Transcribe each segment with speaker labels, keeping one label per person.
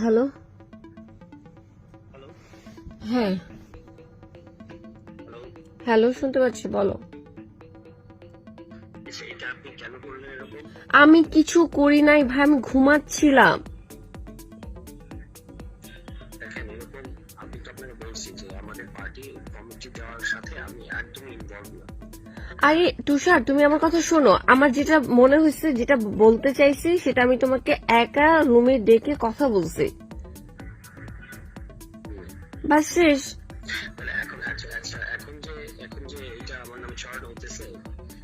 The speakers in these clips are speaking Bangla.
Speaker 1: হ্যালো? হ্যাঁ।
Speaker 2: হ্যালো?
Speaker 1: শুনতে পাচ্ছি বলো।
Speaker 2: আচ্ছা
Speaker 1: আমি কিছু করি নাই ভাই আমি ঘুমাচ্ছিলাম।
Speaker 2: আমি আপনাকে বলছি যে আমাদের পার্টি কমিটি দেওয়ার সাথে আমি ইনভলভ না।
Speaker 1: আরে তুষার তুমি আমার কথা শোনো। আমার যেটা মনে হয়েছে যেটা বলতে চাইছি সেটা আমি তোমাকে একা রুমে ডেকে কথা বলছি। বাস শেষ।
Speaker 2: মানে আচ্ছা আচ্ছা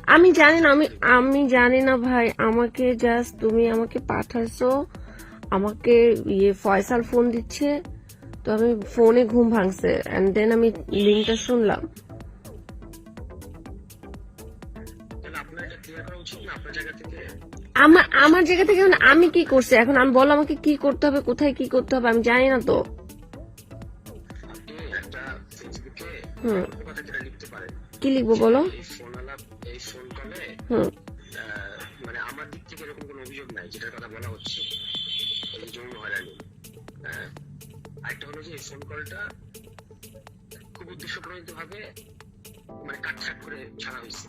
Speaker 1: আমি জানি না আমি আমি জানি না ভাই আমাকে জাস্ট তুমি আমাকে পাঠাইছো আমাকে ইয়ে ফয়সাল ফোন দিচ্ছে তো আমি ফোনে ঘুম ভাঙছে এন্ড দেন আমি লিঙ্কটা শুনলাম। আমার আমার জায়গা থেকে এখন আমি কি করছি? এখন আমি বলো আমাকে কি করতে হবে কোথায় কি করতে হবে আমি জানি না তো। কি লিখব বলো? হুম।
Speaker 2: মানে আমার দিক থেকে এরকম কোনো অভিযোগ নাই যেটার কথা বলা হচ্ছে। এই যে হয়রানি। আরেকটা হলো যে এই ফোন কলটা খুব উদ্দেশ্যপ্রণীত ভাবে মানে কাটছাট করে ছাড়া হয়েছে।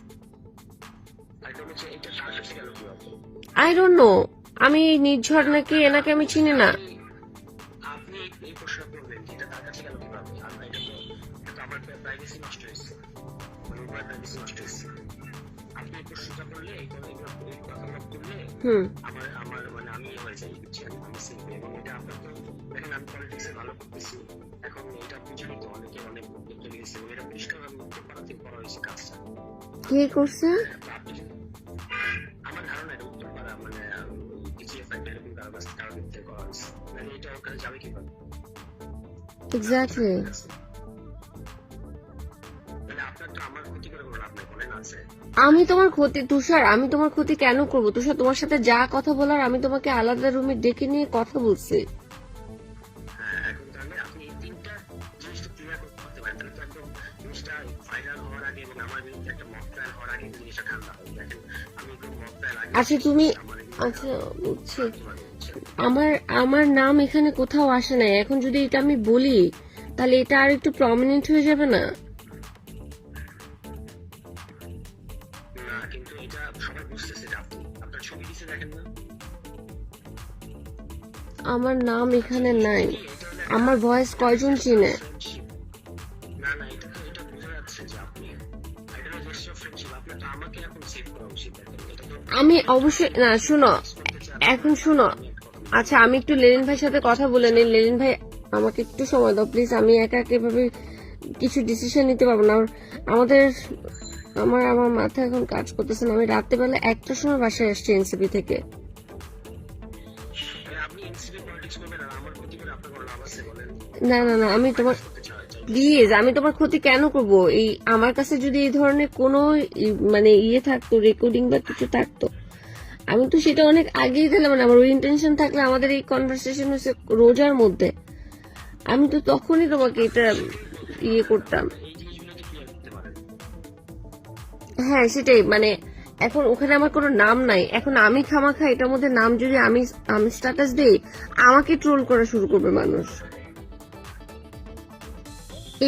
Speaker 1: আই ডোন্ট নো আমি নির্ঝর নাকি এনাকে আমি চিনি না।
Speaker 2: কাজটা
Speaker 1: কে করছে?
Speaker 2: আমার ধারণা এটা উত্তর মানে এরকম কারও কাছে কারও দিক থেকে করা হয়েছে মানে এটা ওর কাছে যাবে কীভাবে?
Speaker 1: এক্স্যাক্টলি
Speaker 2: মানে
Speaker 1: আমি তোমার ক্ষতি তুষার আমি তোমার ক্ষতি কেন করব? তুষার তোমার সাথে যা কথা বলার আমি তোমাকে আলাদা রুমে ডেকে নিয়ে কথা বলছি। আচ্ছা তুমি
Speaker 2: আমার
Speaker 1: আচ্ছা বুঝছি। আমার আমার নাম এখানে কোথাও আসে নাই। এখন যদি এটা আমি বলি তাহলে এটা আর একটু প্রমিনেন্ট হয়ে যাবে না? আমার নাম এখানে নাই। আমার ভয়েস কয়জন চিনে? আমি অবশ্যই, না, শুনো। এখন শুনো। আচ্ছা আমি একটু লেলিন ভাইয়ের সাথে কথা বলে নিই। লেলিন ভাই, আমাকে একটু সময় দাও, প্লিজ। আমি একা এভাবে কিছু ডিসিশন নিতে পারব না। আমাদের, আমার আমার মাথা এখন কাজ করতেছে না। আমি রাত্রেবেলা একটার সময় বাসায় আসছি এনসিপি থেকে। না না না আমি তোমার প্লিজ আমি তোমার ক্ষতি কেন করব? এই আমার কাছে যদি এই ধরনের কোনো মানে ইয়ে থাকতো রেকর্ডিং বা কিছু থাকতো আমি তো সেটা অনেক আগেই দিলাম মানে আমার ওই ইন্টেনশন থাকলে আমাদের এই কনভারসেশন হচ্ছে রোজার মধ্যে। আমি তো তখনই তোমাকে এটা ইয়ে করতাম। হ্যাঁ সেটাই মানে এখন ওখানে আমার কোনো নাম নাই। এখন আমি খামাখা, এটার মধ্যে নাম যদি আমি আমি স্ট্যাটাস দেই, আমাকে ট্রোল করা শুরু করবে মানুষ।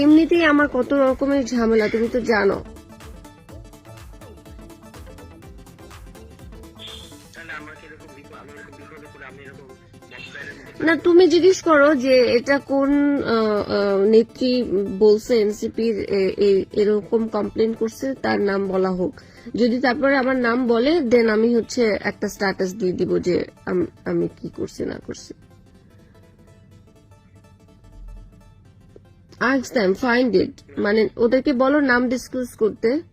Speaker 1: এমনিতেই আমার কত রকমের ঝামেলা, তুমি তো জানো।
Speaker 2: এরকম বিপদ পড়ে আমি এরকম
Speaker 1: না, তুমি জিজ্ঞেস করো যে এটা কোন নেত্রী বলছে এনসিপি এরকম কমপ্লেন করছে, তার নাম বলা হোক। যদি তারপরে আমার নাম বলে দেন আমি হচ্ছে একটা স্ট্যাটাস দিয়ে দিব যে আম- কি করছি, না করছি। আস্ক দেম ফাইন্ড ইট মানে ওদেরকে বলো নাম ডিসক্লোজ করতে।